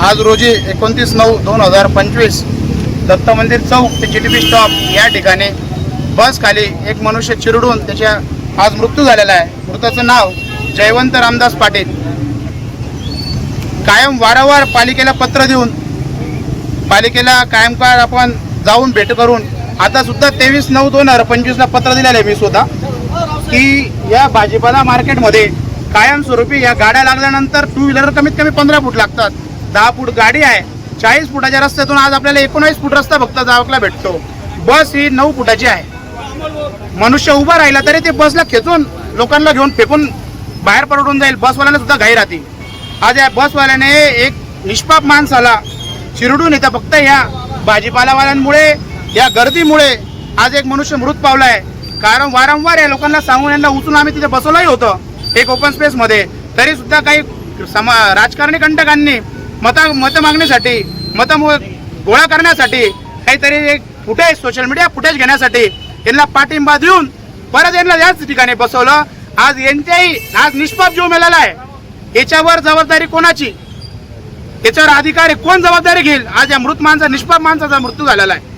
आज रोजी एकोणतीस नऊ दोन हजार पंचवीस दत्त मंदिर चौक ते जी टी पी स्टॉप या ठिकाणी बसखाली एक मनुष्य चिरडून त्याच्या आज मृत्यू झालेला आहे. मृताचं नाव जयवंत रामदास पाटील. कायम वारंवार पालिकेला पत्र देऊन पालिकेला कायम काळ आपण जाऊन भेट करून आता सुद्धा तेवीस नऊ दोन हजार पंचवीसला पत्र दिलेलं आहे मी सुद्धा की या भाजीपाला मार्केटमध्ये कायमस्वरूपी या गाड्या लागल्यानंतर टू व्हीलर कमीत कमी पंधरा फूट लागतात. दहा फूट गाडी आहे. चाळीस फुटाच्या रस्त्यातून आज आपल्याला एकोणावीस फूट रस्ता फक्त जावकला भेटतो. बस ही नऊ फुटाची आहे. मनुष्य उभा राहिला तरी ते बसला खेचून लोकांना घेऊन फेकून बाहेर पडून जाईल. बसवाल्याने सुद्धा घाई राहते. आज या बसवाल्याने एक निष्पाप माणसाला चिरडून येतं फक्त या भाजीपालावाल्यांमुळे या गर्दीमुळे आज एक मनुष्य मृत पावला आहे कारण वारंवार या लोकांना सांगून यांना उचून आम्ही तिथे बसवलंही होतं. एक ओपन स्पेस मध्ये. तरी सुद्धा काही समा राजकारणी कंटकांनी मता मत मागण्यासाठी मत गोळा करण्यासाठी काहीतरी एक फुटेज सोशल मीडिया फुटेज घेण्यासाठी यांना पाठिंबा देऊन परत यांना याच ठिकाणी बसवलं. आज यांच्याही आज निष्पाप जीव मिळाला आहे. याच्यावर जबाबदारी कोणाची? याच्यावर अधिकारी कोण जबाबदारी घेईल? आज या मृत माणसा निष्पाप माणसाचा मृत्यू झालेला आहे.